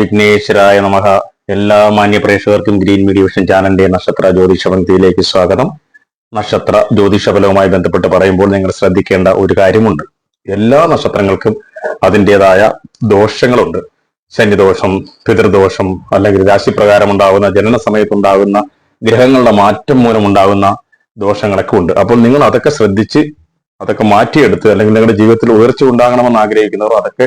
വിഘ്നേശ്വരായ നമഃ. എല്ലാ മാന്യ പ്രേക്ഷകർക്കും ഗ്രീൻ മീഡിയ വിഷൻ ചാനലിന്റെ നക്ഷത്ര ജ്യോതിഷ പങ്ക്തിയിലേക്ക് സ്വാഗതം. നക്ഷത്ര ജ്യോതിഷ ഫലവുമായി ബന്ധപ്പെട്ട് പറയുമ്പോൾ നിങ്ങൾ ശ്രദ്ധിക്കേണ്ട ഒരു കാര്യമുണ്ട്. എല്ലാ നക്ഷത്രങ്ങൾക്കും അതിന്റെതായ ദോഷങ്ങളുണ്ട്. ശനിദോഷം പിതൃദോഷം അല്ലെങ്കിൽ രാശിപ്രകാരം ഉണ്ടാകുന്ന ജനന സമയത്തുണ്ടാകുന്ന ഗ്രഹങ്ങളുടെ മാറ്റം മൂലം ഉണ്ടാകുന്ന ദോഷങ്ങളൊക്കെ ഉണ്ട്. അപ്പോൾ നിങ്ങൾ അതൊക്കെ ശ്രദ്ധിച്ച് അതൊക്കെ മാറ്റിയെടുത്ത് അല്ലെങ്കിൽ നിങ്ങളുടെ ജീവിതത്തിൽ ഉയർച്ച ഉണ്ടാകണമെന്ന് ആഗ്രഹിക്കുന്നവർ അതൊക്കെ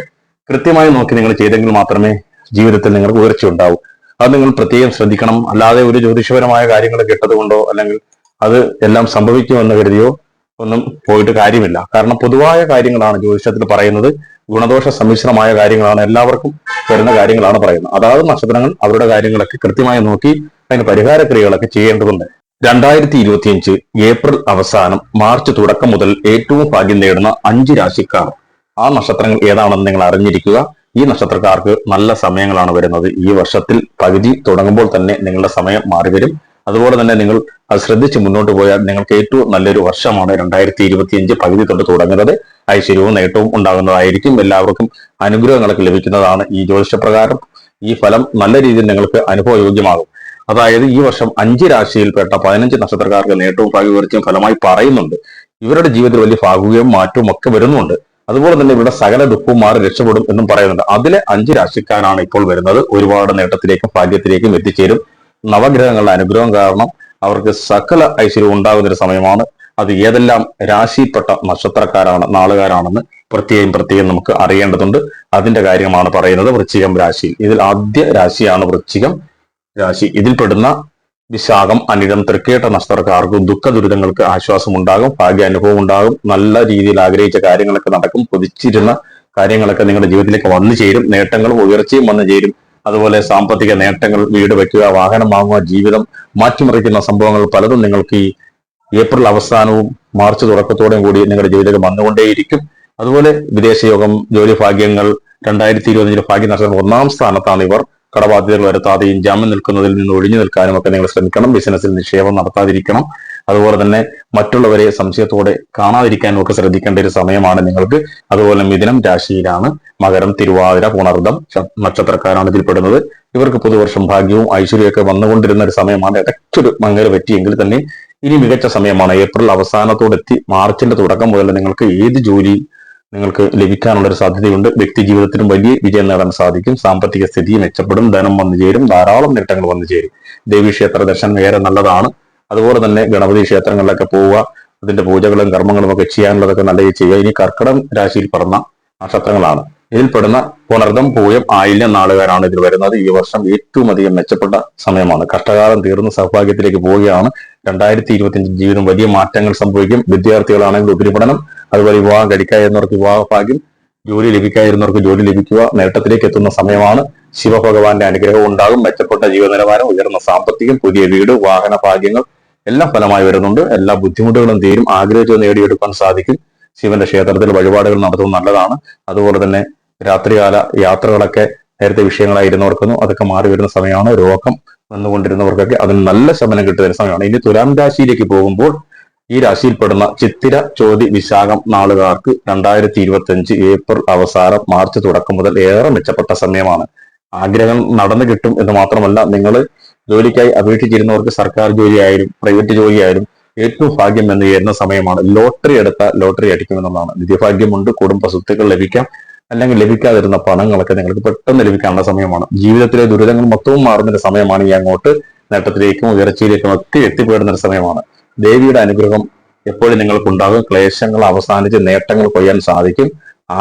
കൃത്യമായി നോക്കി നിങ്ങൾ ചെയ്തെങ്കിൽ മാത്രമേ ജീവിതത്തിൽ നിങ്ങൾക്ക് ഉയർച്ച ഉണ്ടാവും. അത് നിങ്ങൾ പ്രത്യേകം ശ്രദ്ധിക്കണം. അല്ലാതെ ഒരു ജ്യോതിഷപരമായ കാര്യങ്ങൾ കേട്ടതുകൊണ്ടോ അല്ലെങ്കിൽ അത് എല്ലാം സംഭവിക്കുമെന്ന് കരുതിയോ ഒന്നും പോയിട്ട് കാര്യമില്ല. കാരണം പൊതുവായ കാര്യങ്ങളാണ് ജ്യോതിഷത്തിൽ പറയുന്നത്. ഗുണദോഷ സമ്മിശ്രമായ കാര്യങ്ങളാണ് എല്ലാവർക്കും വരുന്ന കാര്യങ്ങളാണ് പറയുന്നത്. അതാത് നക്ഷത്രങ്ങൾ അവരുടെ കാര്യങ്ങളൊക്കെ കൃത്യമായി നോക്കി അതിന് പരിഹാര ക്രിയകളൊക്കെ ചെയ്യേണ്ടതുണ്ട്. രണ്ടായിരത്തി ഇരുപത്തിയഞ്ച് ഏപ്രിൽ അവസാനം മാർച്ച് തുടക്കം മുതൽ ഏറ്റവും ഭാഗ്യം നേടുന്ന അഞ്ച് രാശിക്കാർ. ആ നക്ഷത്രങ്ങൾ ഏതാണെന്ന് നിങ്ങൾ അറിഞ്ഞിരിക്കുക. ഈ നക്ഷത്രക്കാർക്ക് നല്ല സമയങ്ങളാണ് വരുന്നത്. ഈ വർഷത്തിൽ പകുതി തുടങ്ങുമ്പോൾ തന്നെ നിങ്ങളുടെ സമയം മാറി വരും. അതുപോലെ തന്നെ നിങ്ങൾ അത് ശ്രദ്ധിച്ച് മുന്നോട്ട് പോയാൽ നിങ്ങൾക്ക് ഏറ്റവും നല്ലൊരു വർഷമാണ് രണ്ടായിരത്തി ഇരുപത്തിയഞ്ച് പകുതി തൊട്ട് തുടങ്ങുന്നത്. ഐശ്വര്യവും നേട്ടവും ഉണ്ടാകുന്നതായിരിക്കും. എല്ലാവർക്കും അനുഗ്രഹങ്ങളൊക്കെ ലഭിക്കുന്നതാണ് ഈ ജ്യോതിഷപ്രകാരം. ഈ ഫലം നല്ല രീതിയിൽ നിങ്ങൾക്ക് അനുഭവയോഗ്യമാകും. അതായത് ഈ വർഷം അഞ്ച് രാശിയിൽപ്പെട്ട പതിനഞ്ച് നക്ഷത്രക്കാർക്ക് നേട്ടവും ഭാഗ്യവർച്ചയും ഫലമായി പറയുന്നുണ്ട്. ഇവരുടെ ജീവിതത്തിൽ വലിയ ഭാഗുകയും മാറ്റവും ഒക്കെ വരുന്നുണ്ട്. അതുപോലെ തന്നെ ഇവിടെ സകല ദുഃഖവും മാറി രക്ഷപ്പെടും എന്നും പറയുന്നുണ്ട്. അതിലെ അഞ്ച് രാശിക്കാരാണ് ഇപ്പോൾ വരുന്നത്. ഒരുപാട് നേട്ടത്തിലേക്കും ഭാഗ്യത്തിലേക്കും എത്തിച്ചേരും. നവഗ്രഹങ്ങളുടെ അനുഗ്രഹം കാരണം അവർക്ക് സകല ഐശ്വര്യവും ഉണ്ടാകുന്ന ഒരു സമയമാണ്. അത് ഏതെല്ലാം രാശിപ്പെട്ട നക്ഷത്രക്കാരാണ് നാളുകാരാണെന്ന് പ്രത്യേകം പ്രത്യേകം നമുക്ക് അറിയേണ്ടതുണ്ട്. അതിന്റെ കാര്യമാണ് പറയുന്നത് വൃശ്ചികം രാശി. ഇതിൽ ആദ്യ രാശിയാണ് വൃശ്ചികം രാശി. ഇതിൽപ്പെടുന്ന വിശാഖം അനിടം തൃക്കേട്ട നഷ്ടക്കാർക്കും ദുഃഖ ദുരിതങ്ങൾക്ക് ആശ്വാസം ഉണ്ടാകും ഭാഗ്യ അനുഭവം ഉണ്ടാകും നല്ല രീതിയിൽ ആഗ്രഹിച്ച കാര്യങ്ങളൊക്കെ നടക്കും കൊതിച്ചിരുന്ന കാര്യങ്ങളൊക്കെ നിങ്ങളുടെ ജീവിതത്തിലേക്ക് വന്നു ചേരും നേട്ടങ്ങളും ഉയർച്ചയും വന്നു ചേരും. അതുപോലെ സാമ്പത്തിക നേട്ടങ്ങൾ വീട് വയ്ക്കുക വാഹനം വാങ്ങുക ജീവിതം മാറ്റിമറിക്കുന്ന സംഭവങ്ങൾ പലതും നിങ്ങൾക്ക് ഈ ഏപ്രിൽ അവസാനവും മാർച്ച് തുടക്കത്തോടെയും കൂടി നിങ്ങളുടെ ജീവിതത്തിൽ വന്നുകൊണ്ടേയിരിക്കും. അതുപോലെ വിദേശയോഗം ജോലി ഭാഗ്യങ്ങൾ രണ്ടായിരത്തി ഇരുപത്തിയഞ്ചിലെ ഭാഗ്യ നഷ്ടം ഒന്നാം സ്ഥാനത്താണ് ഇവർ. കടബാധ്യതകൾ വരുത്താതെയും ജാമ്യം നിൽക്കുന്നതിൽ നിന്ന് ഒഴിഞ്ഞു നിൽക്കാനും ഒക്കെ നിങ്ങൾ ശ്രമിക്കണം. ബിസിനസ്സിൽ നിക്ഷേപം നടത്താതിരിക്കണം. അതുപോലെ തന്നെ മറ്റുള്ളവരെ സംശയത്തോടെ കാണാതിരിക്കാനും ഒക്കെ ശ്രദ്ധിക്കേണ്ട ഒരു സമയമാണ് നിങ്ങൾക്ക്. അതുപോലെ മിഥുനം രാശിയിലാണ് മകരം തിരുവാതിര പുണർദം നക്ഷത്രക്കാരാണ് ഇതിൽപ്പെടുന്നത്. ഇവർക്ക് പുതുവർഷം ഭാഗ്യവും ഐശ്വര്യമൊക്കെ വന്നുകൊണ്ടിരുന്ന ഒരു സമയമാണ്. ഇടയ്ക്കൊരു മങ്ങൽ പറ്റിയെങ്കിൽ തന്നെ ഇനി മികച്ച സമയമാണ്. ഏപ്രിൽ അവസാനത്തോടെത്തി മാർച്ചിന്റെ തുടക്കം മുതൽ നിങ്ങൾക്ക് ഏത് ജോലി നിങ്ങൾക്ക് ലഭിക്കാനുള്ള ഒരു സാധ്യതയുണ്ട്. വ്യക്തി ജീവിതത്തിലും വലിയ വിജയം നേടാൻ സാധിക്കും. സാമ്പത്തിക സ്ഥിതി മെച്ചപ്പെടും. ധനം വന്നു ചേരും. ധാരാളം നേട്ടങ്ങൾ വന്നു ചേരും. ദേവീക്ഷേത്ര ദർശനം ഏറെ നല്ലതാണ്. അതുപോലെ തന്നെ ഗണപതി ക്ഷേത്രങ്ങളിലൊക്കെ പോവുക അതിന്റെ പൂജകളും കർമ്മങ്ങളും ഒക്കെ ചെയ്യാനുള്ളതൊക്കെ നല്ല ചെയ്യുക. ഇനി കർക്കിടം രാശിയിൽ പറഞ്ഞ നക്ഷത്രങ്ങളാണ്. ഇതിൽപ്പെടുന്ന പുണർദം പൂയം ആയില്യം നാളുകാരാണ് ഇതിൽ വരുന്നത്. ഈ വർഷം ഏറ്റവും അധികം മെച്ചപ്പെട്ട സമയമാണ്. കഷ്ടകാലം തീർന്ന് സൗഭാഗ്യത്തിലേക്ക് പോവുകയാണ്. രണ്ടായിരത്തി ഇരുപത്തിയഞ്ച് ജീവിതം വലിയ മാറ്റങ്ങൾ സംഭവിക്കും. വിദ്യാർത്ഥികളാണെങ്കിൽ ഉപരിപഠനം അതുപോലെ വിവാഹം കഴിക്കാതിരുന്നവർക്ക് വിവാഹ ഭാഗ്യം ജോലി ലഭിക്കാതിരുന്നവർക്ക് ജോലി ലഭിക്കുക നേട്ടത്തിലേക്ക് എത്തുന്ന സമയമാണ് ശിവഭഗവാന്റെ അനുഗ്രഹം ഉണ്ടാകും. മെച്ചപ്പെട്ട ജീവനിലവാരം ഉയർന്ന സാമ്പത്തികം പുതിയ വീട് വാഹന ഭാഗ്യങ്ങൾ എല്ലാം ഫലമായി വരുന്നുണ്ട്. എല്ലാ ബുദ്ധിമുട്ടുകളും തീരും. ആഗ്രഹിച്ചത് നേടിയെടുക്കാൻ സാധിക്കും. ശിവന്റെ ക്ഷേത്രത്തിൽ വഴിപാടുകൾ നടത്തുന്നത് നല്ലതാണ്. അതുപോലെ തന്നെ രാത്രികാല യാത്രകളൊക്കെ നേരത്തെ വിഷയങ്ങളായി വിഷയങ്ങളായിരുന്നവർക്കൊന്നും അതൊക്കെ മാറി വരുന്ന സമയമാണ്. രോഗം വന്നുകൊണ്ടിരുന്നവർക്കൊക്കെ അതിന് നല്ല ശമനം കിട്ടുന്ന സമയമാണ്. ഇനി തുലാം രാശിയിലേക്ക് പോകുമ്പോൾ ഈ രാശിയിൽപ്പെടുന്ന ചിത്തിര ചോതി വിശാഖം നാളുകാർക്ക് രണ്ടായിരത്തി ഇരുപത്തി അഞ്ച് ഏപ്രിൽ അവസാനം മാർച്ച് തുടക്കം മുതൽ ഏറെ മെച്ചപ്പെട്ട സമയമാണ്. ആഗ്രഹം നടന്നു കിട്ടും എന്ന് മാത്രമല്ല നിങ്ങൾ ജോലിക്കായി അപേക്ഷിച്ചിരുന്നവർക്ക് സർക്കാർ ജോലിയായാലും പ്രൈവറ്റ് ജോലിയായാലും ഏറ്റവും ഭാഗ്യം എന്ന് ചേരുന്ന സമയമാണ്. ലോട്ടറി എടുത്ത ലോട്ടറി അടിക്കുമെന്നുള്ളതാണ് നിത്യഭാഗ്യമുണ്ട് കുടുംബ സ്വത്തുക്കൾ ലഭിക്കാം. അല്ലെങ്കിൽ ലഭിക്കാതിരുന്ന പണങ്ങളൊക്കെ നിങ്ങൾക്ക് പെട്ടെന്ന് ലഭിക്കാനുള്ള സമയമാണ്. ജീവിതത്തിലെ ദുരിതങ്ങൾ മൊത്തവും മാറുന്ന സമയമാണ് ഈ അങ്ങോട്ട് നേട്ടത്തിലേക്കും ഉയർച്ചയിലേക്കും ഒക്കെ എത്തിപ്പെടുന്ന ഒരു സമയമാണ്. ദേവിയുടെ അനുഗ്രഹം എപ്പോഴും നിങ്ങൾക്ക് നിങ്ങൾക്കുണ്ടാകും. ക്ലേശങ്ങൾ അവസാനിച്ച് നേട്ടങ്ങൾ കൊയ്യാൻ സാധിക്കും.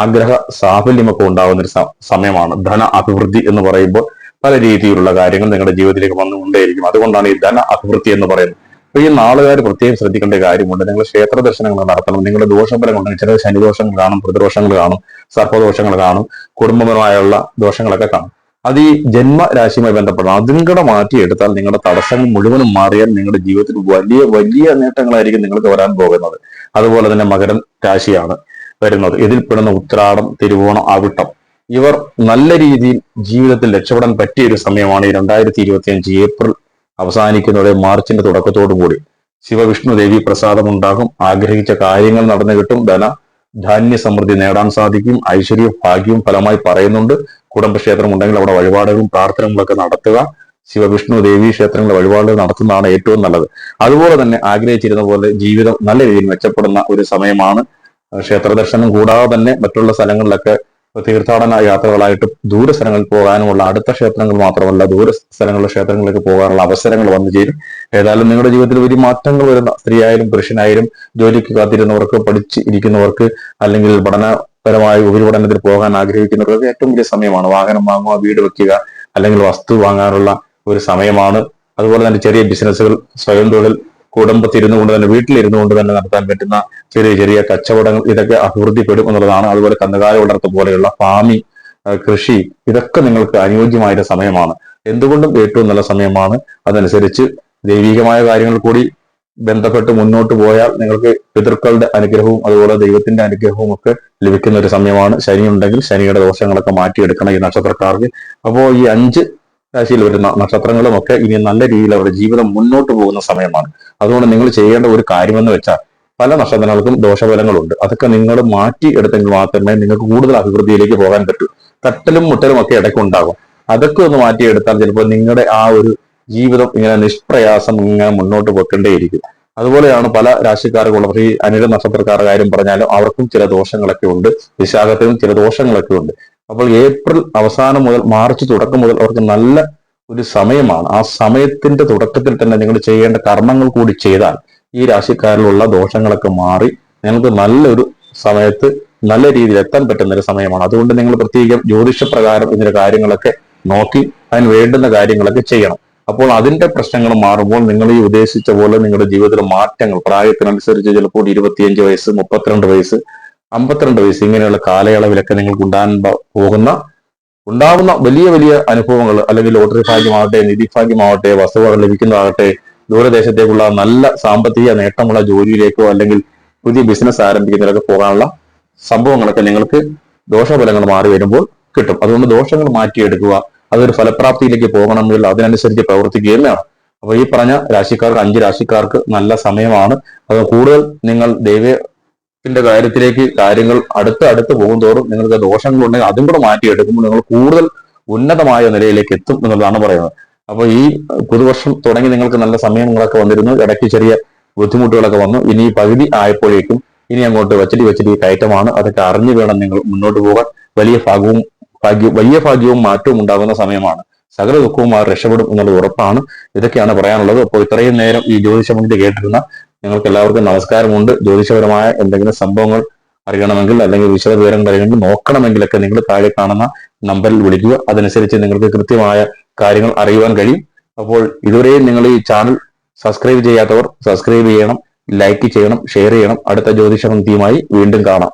ആഗ്രഹ സാഫല്യമൊക്കെ ഉണ്ടാകുന്ന ഒരു സമയമാണ്. ധന അഭിവൃദ്ധി എന്ന് പറയുമ്പോൾ പല രീതിയിലുള്ള കാര്യങ്ങൾ നിങ്ങളുടെ ജീവിതത്തിലേക്ക് വന്നുകൊണ്ടേയിരിക്കും. അതുകൊണ്ടാണ് ഈ ധന അഭിവൃദ്ധി എന്ന് പറയുന്നത്. അപ്പൊ ഈ നാളുകാർ പ്രത്യേകം ശ്രദ്ധിക്കേണ്ട കാര്യമുണ്ട്. നിങ്ങൾ ക്ഷേത്ര ദർശനങ്ങൾ നടത്തണം. നിങ്ങളുടെ ദോഷഫലം ഉണ്ടെങ്കിൽ ചില ശനിദോഷങ്ങൾ കാണും പ്രതിദോഷങ്ങൾ കാണും സർപ്പദോഷങ്ങൾ കാണും കുടുംബപരമായുള്ള ദോഷങ്ങളൊക്കെ കാണും. അത് ഈ ജന്മരാശിയുമായി ബന്ധപ്പെടണം. അതും കൂടെ മാറ്റിയെടുത്താൽ നിങ്ങളുടെ തടസ്സങ്ങൾ മുഴുവനും മാറിയാൽ നിങ്ങളുടെ ജീവിതത്തിൽ വലിയ വലിയ നേട്ടങ്ങളായിരിക്കും നിങ്ങൾക്ക് വരാൻ പോകുന്നത്. അതുപോലെ തന്നെ മകരം രാശിയാണ് വരുന്നത്. ഇതിൽ പെടുന്ന ഉത്രാടം തിരുവോണം അവിട്ടം. ഇവർ നല്ല രീതിയിൽ ജീവിതത്തിൽ രക്ഷപ്പെടാൻ പറ്റിയ ഒരു സമയമാണ് ഈ രണ്ടായിരത്തി ഇരുപത്തി അഞ്ച് ഏപ്രിൽ അവസാനിക്കുന്നതോടെ മാർച്ചിന്റെ തുടക്കത്തോടും കൂടി ശിവവിഷ്ണു ദേവി പ്രസാദം ഉണ്ടാകും ആഗ്രഹിച്ച കാര്യങ്ങൾ നടന്നു കിട്ടും. ധന ധാന്യ സമൃദ്ധി നേടാൻ സാധിക്കും. ഐശ്വര്യവും ഭാഗ്യവും ഫലമായി പറയുന്നുണ്ട്. കുടുംബക്ഷേത്രം ഉണ്ടെങ്കിൽ അവിടെ വഴിപാടുകളും പ്രാർത്ഥനകളൊക്കെ നടത്തുക. ശിവവിഷ്ണു ദേവി ക്ഷേത്രങ്ങളിൽ വഴിപാടുകൾ നടത്തുന്നതാണ് ഏറ്റവും നല്ലത്. അതുപോലെ തന്നെ ആഗ്രഹിച്ചിരുന്ന പോലെ ജീവിതം നല്ല രീതിയിൽ മെച്ചപ്പെടുന്ന ഒരു സമയമാണ്. ക്ഷേത്ര ദർശനം കൂടാതെ തന്നെ മറ്റുള്ള സ്ഥലങ്ങളിലൊക്കെ തീർത്ഥാടന യാത്രകളായിട്ട് ദൂര സ്ഥലങ്ങളിൽ പോകാനുമുള്ള അടുത്ത ക്ഷേത്രങ്ങൾ മാത്രമല്ല ദൂര സ്ഥലങ്ങളിലെ ക്ഷേത്രങ്ങളിലേക്ക് പോകാനുള്ള അവസരങ്ങൾ വന്നു ചേരും. ഏതായാലും നിങ്ങളുടെ ജീവിതത്തിൽ വലിയ മാറ്റങ്ങൾ വരുന്ന സ്ത്രീയായാലും പുരുഷനായാലും ജോലിക്ക് കാത്തിരുന്നവർക്ക് പഠിച്ച് ഇരിക്കുന്നവർക്ക് അല്ലെങ്കിൽ പഠനപരമായ ഉപരിപഠനത്തിൽ പോകാൻ ആഗ്രഹിക്കുന്നവർക്ക് ഏറ്റവും വലിയ സമയമാണ്. വാഹനം വാങ്ങുക വീട് വെക്കുക അല്ലെങ്കിൽ വസ്തു വാങ്ങാനുള്ള ഒരു സമയമാണ്. അതുപോലെ തന്നെ ചെറിയ ബിസിനസ്സുകൾ സ്വയം തൊഴിൽ കുടുംബത്തിരുന്നു കൊണ്ട് തന്നെ വീട്ടിലിരുന്നു കൊണ്ട് തന്നെ നടത്താൻ പറ്റുന്ന ചെറിയ ചെറിയ കച്ചവടങ്ങൾ ഇതൊക്കെ അഭിവൃദ്ധിപ്പെടും എന്നുള്ളതാണ്. അതുപോലെ കന്നുകാലി വളർത്തു പോലെയുള്ള ഫാമി കൃഷി ഇതൊക്കെ നിങ്ങൾക്ക് അനുയോജ്യമായ സമയമാണ്. എന്തുകൊണ്ടും ഏറ്റവും നല്ല സമയമാണ്. അതനുസരിച്ച് ദൈവികമായ കാര്യങ്ങൾ കൂടി ബന്ധപ്പെട്ട് മുന്നോട്ട് പോയാൽ നിങ്ങൾക്ക് പിതൃക്കളുടെ അനുഗ്രഹവും അതുപോലെ ദൈവത്തിന്റെ അനുഗ്രഹവും ഒക്കെ ലഭിക്കുന്ന ഒരു സമയമാണ്. ശനി ഉണ്ടെങ്കിൽ ശനിയുടെ ദോഷങ്ങളൊക്കെ മാറ്റിയെടുക്കണം ഈ നക്ഷത്രക്കാർക്ക്. അപ്പോൾ ഈ അഞ്ച് രാശിയിൽ വരുന്ന നക്ഷത്രങ്ങളും ഒക്കെ ഇനി നല്ല രീതിയിൽ അവരുടെ ജീവിതം മുന്നോട്ട് പോകുന്ന സമയമാണ്. അതുകൊണ്ട് നിങ്ങൾ ചെയ്യേണ്ട ഒരു കാര്യമെന്ന് വെച്ചാൽ പല നക്ഷത്രങ്ങൾക്കും ദോഷഫലങ്ങളുണ്ട്. അതൊക്കെ നിങ്ങൾ മാറ്റി എടുത്തെങ്കിൽ മാത്രമേ നിങ്ങൾക്ക് കൂടുതൽ അഭിവൃദ്ധിയിലേക്ക് പോകാൻ പറ്റൂ. തട്ടലും മുട്ടലും ഒക്കെ ഇടയ്ക്ക് ഉണ്ടാകും. അതൊക്കെ ഒന്ന് മാറ്റിയെടുത്താൽ ചിലപ്പോൾ നിങ്ങളുടെ ആ ഒരു ജീവിതം ഇങ്ങനെ നിഷ്പ്രയാസം ഇങ്ങനെ മുന്നോട്ട് പോയിക്കൊണ്ടേയിരിക്കും അതുപോലെയാണ് പല രാശിക്കാർക്കുള്ള ഈ അനില നക്ഷത്രക്കാരുടെ കാര്യം പറഞ്ഞാലും അവർക്കും ചില ദോഷങ്ങളൊക്കെ ഉണ്ട്. വിശാഖത്തിനും ചില ദോഷങ്ങളൊക്കെ ഉണ്ട്. അപ്പോൾ ഏപ്രിൽ അവസാനം മുതൽ മാർച്ച് തുടക്കം മുതൽ അവർക്ക് നല്ല ഒരു സമയമാണ്. ആ സമയത്തിന്റെ തുടക്കത്തിൽ തന്നെ നിങ്ങൾ ചെയ്യേണ്ട കർമ്മങ്ങൾ കൂടി ചെയ്താൽ ഈ രാശിക്കാരിലുള്ള ദോഷങ്ങളൊക്കെ മാറി നിങ്ങൾക്ക് നല്ലൊരു സമയത്ത് നല്ല രീതിയിൽ എത്താൻ പറ്റുന്ന ഒരു സമയമാണ്. അതുകൊണ്ട് നിങ്ങൾ പ്രത്യേകം ജ്യോതിഷപ്രകാരം ഇതിന്റെ കാര്യങ്ങളൊക്കെ നോക്കി അതിന് വേണ്ടുന്ന കാര്യങ്ങളൊക്കെ ചെയ്യണം. അപ്പോൾ അതിന്റെ പ്രശ്നങ്ങൾ മാറുമ്പോൾ നിങ്ങൾ ഈ ഉദ്ദേശിച്ച പോലെ നിങ്ങളുടെ ജീവിതത്തിലെ മാറ്റങ്ങൾ പ്രായത്തിനനുസരിച്ച് ചിലപ്പോൾ ഇരുപത്തിയഞ്ച് വയസ്സ് മുപ്പത്തിരണ്ട് വയസ്സ് അമ്പത്തിരണ്ട് വയസ്സ് ഇങ്ങനെയുള്ള കാലയളവിലൊക്കെ നിങ്ങൾക്ക് ഉണ്ടാകാൻ പോകുന്ന ഉണ്ടാവുന്ന വലിയ വലിയ അനുഭവങ്ങൾ അല്ലെങ്കിൽ ലോട്ടറി ഭാഗ്യമാവട്ടെ നിധി ഭാഗ്യമാവട്ടെ വസ്തുവകൾ ലഭിക്കുന്നതാകട്ടെ ദൂരദേശത്തേക്കുള്ള നല്ല സാമ്പത്തിക നേട്ടമുള്ള ജോലിയിലേക്കോ അല്ലെങ്കിൽ പുതിയ ബിസിനസ് ആരംഭിക്കുന്നതിലൊക്കെ പോകാനുള്ള സംഭവങ്ങളൊക്കെ നിങ്ങൾക്ക് ദോഷഫലങ്ങൾ മാറി വരുമ്പോൾ കിട്ടും. അതുകൊണ്ട് ദോഷങ്ങൾ മാറ്റിയെടുക്കുക അതൊരു ഫലപ്രാപ്തിയിലേക്ക് പോകണമെങ്കിൽ അതിനനുസരിച്ച് പ്രവർത്തിക്കുകയും വേണം അപ്പൊ ഈ പറഞ്ഞ രാശിക്കാർക്ക് അഞ്ച് രാശിക്കാർക്ക് നല്ല സമയമാണ്. അത് കൂടുതൽ നിങ്ങൾ ദൈവത്തിന്റെ കാര്യത്തിലേക്ക് കാര്യങ്ങൾ അടുത്ത് അടുത്ത് പോകുന്തോറും നിങ്ങൾക്ക് ദോഷങ്ങളുണ്ടെങ്കിൽ അതും കൂടെ മാറ്റിയെടുക്കുമ്പോൾ നിങ്ങൾ കൂടുതൽ ഉന്നതമായ നിലയിലേക്ക് എത്തും എന്നുള്ളതാണ് പറയുന്നത്. അപ്പൊ ഈ പുതുവർഷം തുടങ്ങി നിങ്ങൾക്ക് നല്ല സമയങ്ങളൊക്കെ വന്നിരുന്നു. ഇടയ്ക്ക് ചെറിയ ബുദ്ധിമുട്ടുകളൊക്കെ വന്നു. ഇനി പകുതി ആയപ്പോഴേക്കും ഇനി അങ്ങോട്ട് വച്ചടി വച്ചടി കയറ്റമാണ്. അതൊക്കെ അറിഞ്ഞു വേണം നിങ്ങൾ മുന്നോട്ട് പോകാൻ. വലിയ ഭാഗവും ഭാഗ്യവും വലിയ ഭാഗ്യവും മാറ്റവും ഉണ്ടാകുന്ന സമയമാണ്. സകല ദുഃഖവും ആ രക്ഷപ്പെടും എന്നുള്ളത് ഉറപ്പാണ്. ഇതൊക്കെയാണ് പറയാനുള്ളത്. അപ്പോൾ ഇത്രയും നേരം ഈ ജ്യോതിഷമന്ത്രി കേട്ടിരുന്ന നിങ്ങൾക്ക് എല്ലാവർക്കും നമസ്കാരമുണ്ട്. ജ്യോതിഷപരമായ എന്തെങ്കിലും സംഭവങ്ങൾ അറിയണമെങ്കിൽ അല്ലെങ്കിൽ വിശദ വിവരങ്ങൾ അറിയണമെങ്കിൽ നോക്കണമെങ്കിലൊക്കെ നിങ്ങൾ താഴെ കാണുന്ന നമ്പറിൽ വിളിക്കുക. അതനുസരിച്ച് നിങ്ങൾക്ക് കൃത്യമായ കാര്യങ്ങൾ അറിയുവാൻ കഴിയും. അപ്പോൾ ഇതുവരെയും നിങ്ങൾ ഈ ചാനൽ സബ്സ്ക്രൈബ് ചെയ്യാത്തവർ സബ്സ്ക്രൈബ് ചെയ്യണം ലൈക്ക് ചെയ്യണം ഷെയർ ചെയ്യണം. അടുത്ത ജ്യോതിഷ വീണ്ടും കാണാം.